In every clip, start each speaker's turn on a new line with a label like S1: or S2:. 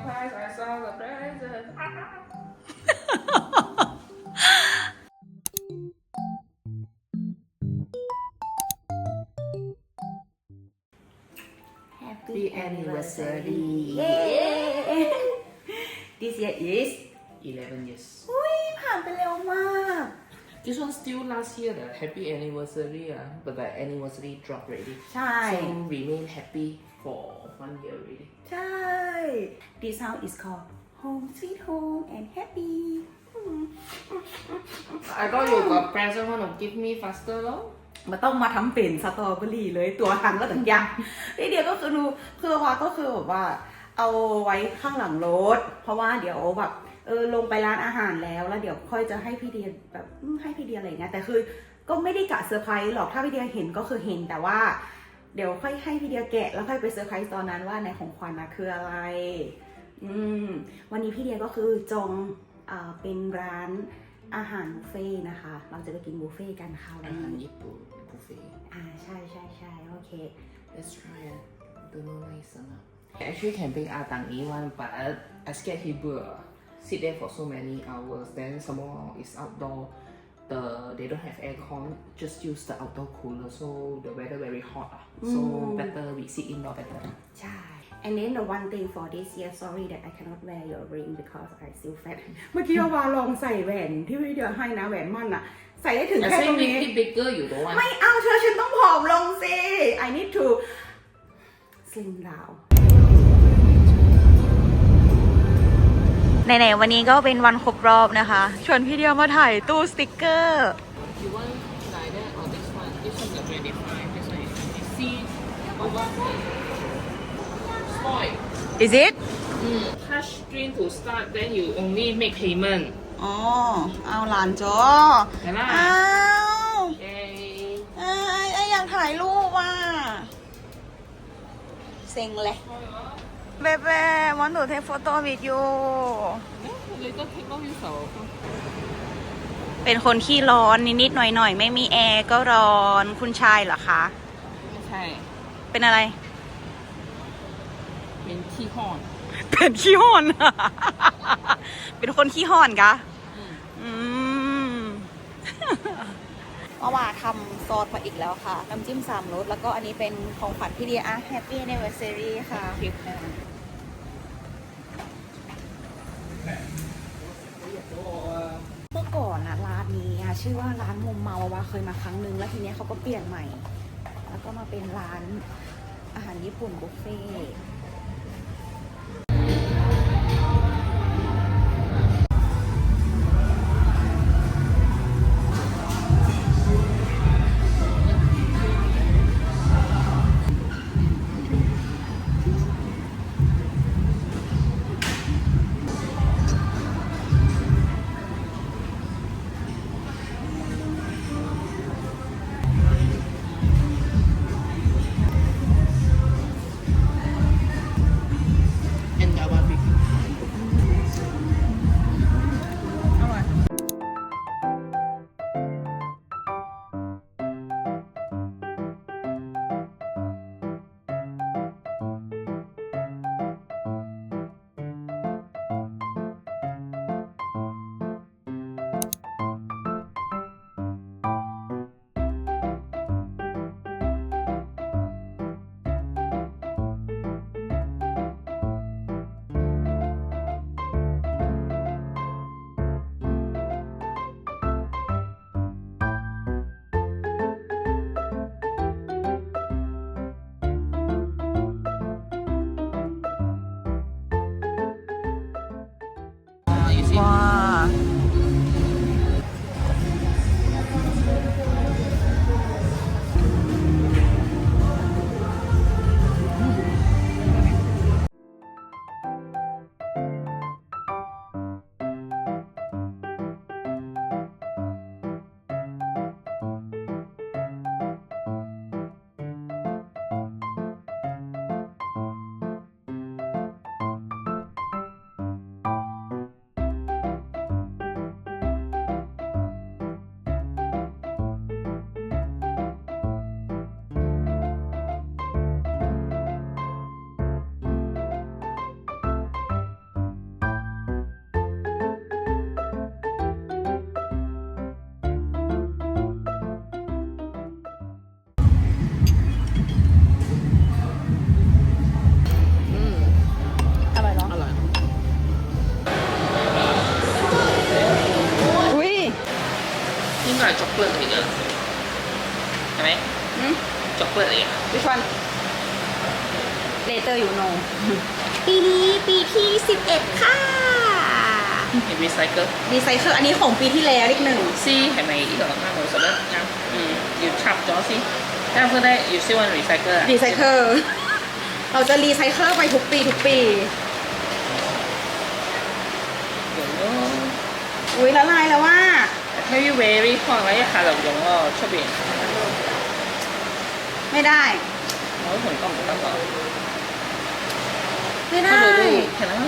S1: our cries, our songs.
S2: Happy anniversary! Yay! This year is
S1: 11 years. This one still last year, the happy anniversary, uh, but the anniversary dropped already.
S2: ใช่
S1: So remain happy for one year already.
S2: ใช่ This house is called Home Sweet Home and Happy
S1: I thought you got present want to give me faster, no?
S2: มาต้องมาทำเป็นสตรอเบอรี่เลยตัวหังก็ถึงยังพี่เดียวก็คือดูคือว่าก็คือแบบว่า เอาไว้ข้างหลังรถ เพราะว่าเดี๋ยวแบบ เออลงไปร้านอาหารแล้วแล้วเดี๋ยวค่อยจะให้พี่เดียแบบอืมให้พี่เดียอะไรเงี้ยแต่คือก็ไม่ได้กะเซอร์ไพรส์หรอกถ้าพี่เดียเห็นก็คือเห็นแต่ว่า เดี๋ยวค่อยให้พี่เดียแกะแล้วค่อยไปเซอร์ไพรส์ตอนนั้นว่าในของขวัญนะคืออะไร อืมวันนี้พี่เดียก็คือจองอ่าเป็นร้านอาหารบุฟเฟ่ต์นะคะ เราจะไปกินบุฟเฟ่ต์กันค่ะวัน
S1: อาหาร
S2: นี้
S1: ญี่ปุ่น buffet
S2: อ่าใช่ใช่ใช่โอเค
S1: Let's try it. Don't know nice or not. Actually can bring Ah Dang E one, but I, I scared he will sit there for so many hours. Then some more it's outdoor. The they don't have aircon. Just use the outdoor cooler, so the weather very hot. ah. So
S2: Mm.
S1: better we sit indoor better.
S2: ใช่ and then the one thing for this year sorry that I cannot wear your ring because I still fat เมื่อกี้วาลองใส่แหวนที่พี่เดียให้นะแหวนมั่นอะใส่ได้ถึง
S1: I
S2: แค่
S1: say
S2: ตรงนี้
S1: make it bigger. You don't want.
S2: ไม่เอาเธอฉันต้องผอมลงสิ I need to slim down ไหนๆวันนี้ก็เป็นวันครบรอบนะคะ ชวนพี่เดียวมาถ่ายตู้สติกเกอร์
S1: You want like that or this one? This one is twenty five. This one is twenty. See, over. Spoil.
S2: is it
S1: Mm. Touch screen to start. Then you only make payment.
S2: อ๋อเอาหลานจอ
S1: เห็นไหม
S2: อ้าว
S1: Yay.
S2: ไอ้ไอ้อยากถ่ายรูปว่ะเซ็งเลย เบเบ้วันดูเทคโฟโต้วิดยู
S1: Later take off your phone.
S2: เป็นคนขี้ร้อนนิดๆหน่อยๆ ไม่มีแอร์ก็ร้อนคุณชายเหรอคะ
S1: ไม่ใช่
S2: เป็นอะไร
S1: เป็นที่ห้อน
S2: เป็นขี้ห่อน เป็นคนขี้ห่อนกะอืมเมื่อวานทำซอสมาอีกแล้วค่ะ น้ำจิ้มสามรสแล้วก็อันนี้เป็นของขวัญพี่เดียอะ Happy Anniversary ค่ะ
S1: คลิป
S2: เมื่อก่อนนะร้านนี้อะชื่อว่าร้านมุมเมาว่าเคยมาครั้งหนึ่งแล้วทีเนี้ยเขาก็เปลี่ยนใหม่ แล้วก็มาเป็นร้านอาหารญี่ปุ่นบุฟเฟ่ต์
S1: อร์
S2: ยูโนปีนี้ปีที่ 11 ค่ะ
S1: 리사이클
S2: ดีไซเคิลอันนี้ของปีที่แล้วนิดหนึ่ง
S1: ซี่ไหนอีกสองข้างเลยเสร็จยังยืดชับ個啱อซี่แ，要插咗先，啱佢咧要燒揾 recycle 啊。
S2: รีไซเคิลเราจะรีไซเคิลไปทุกปีทุกปี อุ้ยละลายแล้วว่า
S1: ที่วิเวรี่พอด้วยค่ะ
S2: เรา
S1: อยู่ก็ชอบเอง
S2: ไม่ได้
S1: เรา一下就ต้องต้อง唔得喎。
S2: ไม่ได้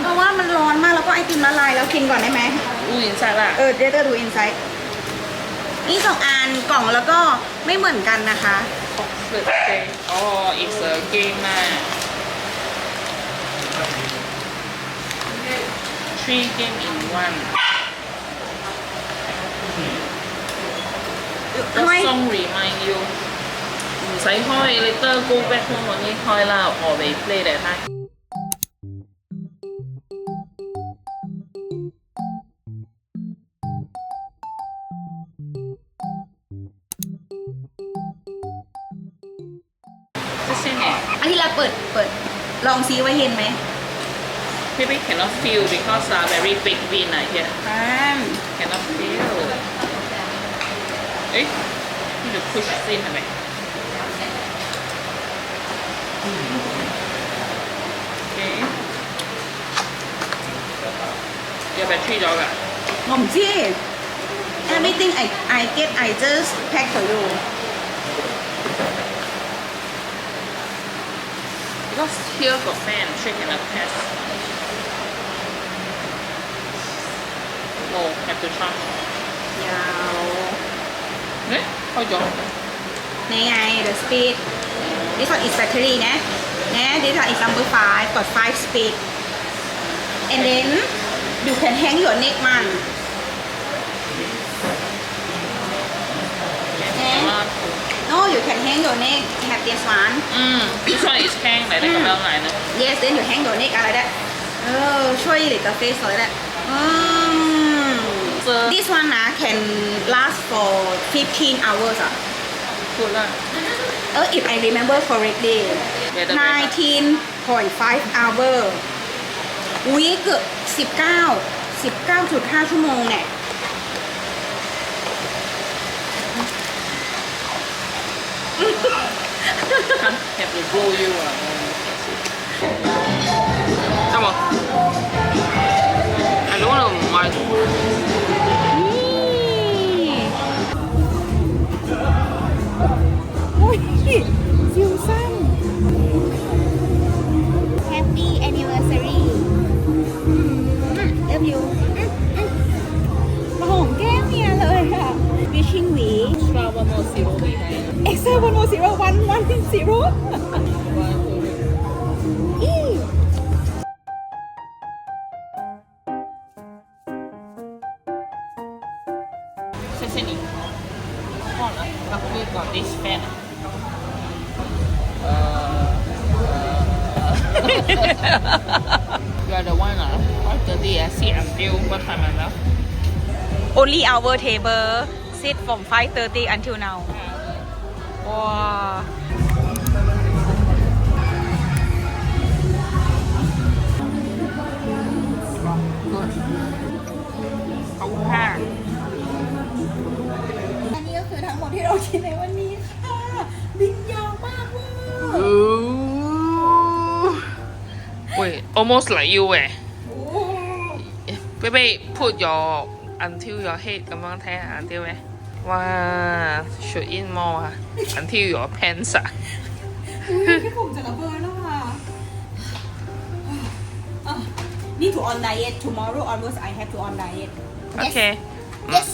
S2: เพราะว่ามันร้อนมากแล้วก็ไอติมละลายแล้วกินก่อนได้ไหม
S1: อินไซสาระ
S2: เออเดี๋ยวจะดูอินไซต์นี่สองอันกล่องแล้วก็ไม่เหมือนกันนะคะ
S1: อ๋ออีกเซอร์เก่งมาก three game in one
S2: ทำไม
S1: The song remind you 唔使開，你得 go back home 嗰啲開啦，我未 play 嚟睇。
S2: ลาเปิดเปิด ลองซีว่าเย็นไหม
S1: Maybe cannot feel because are very big wind here.
S2: อ่
S1: Cannot feel. เ Eh? Need to push this in, ะไปที่不อกั个？
S2: ผมจี everything I I get I just pack for you
S1: Because here got fan, sure cannot test. No, have to charge.
S2: ยาว
S1: เอ๊ะเข้า咗。
S2: นี่ไง the speed this one is battery นะนะ this one is number five กด five speed and then you can hang your neck มัน no you can hang your neck have this one
S1: อืมที่ช่วย is แห้งไหนได้กำลังไหนนะ
S2: yes then you hang your neck อะไรได้เออช่วยหลีก face เลยได้อืม
S1: Sir.
S2: this one นะ can last for 15 hours อะ
S1: พูดละ
S2: เออ if I remember correctly
S1: เดี๋ยวเดี๋ยว
S2: 19.5 hour วิเกือบ19 19.5 ชั่วโมงเนี่ย
S1: Come, Happy to blow you up. Come on. I don't want to mark. Got this fan. Uh, you are the one ah. Five thirty I sit until what time ah now?
S2: Only our table sit from 5:30 until now ว้า
S1: เขาห้า
S2: ในวันนี้ค่ะ บินยาวมากเวอร์
S1: Wait, almost like you eh. Baby, put your until your head 咁樣睇下 until 咩？哇，should in more 啊，until your pants 啊。
S2: พี่ผมจะระเบิดแล้วอะอะ Need to on diet tomorrow onwards I have to on diet. Yes.
S1: Okay.
S2: Yes.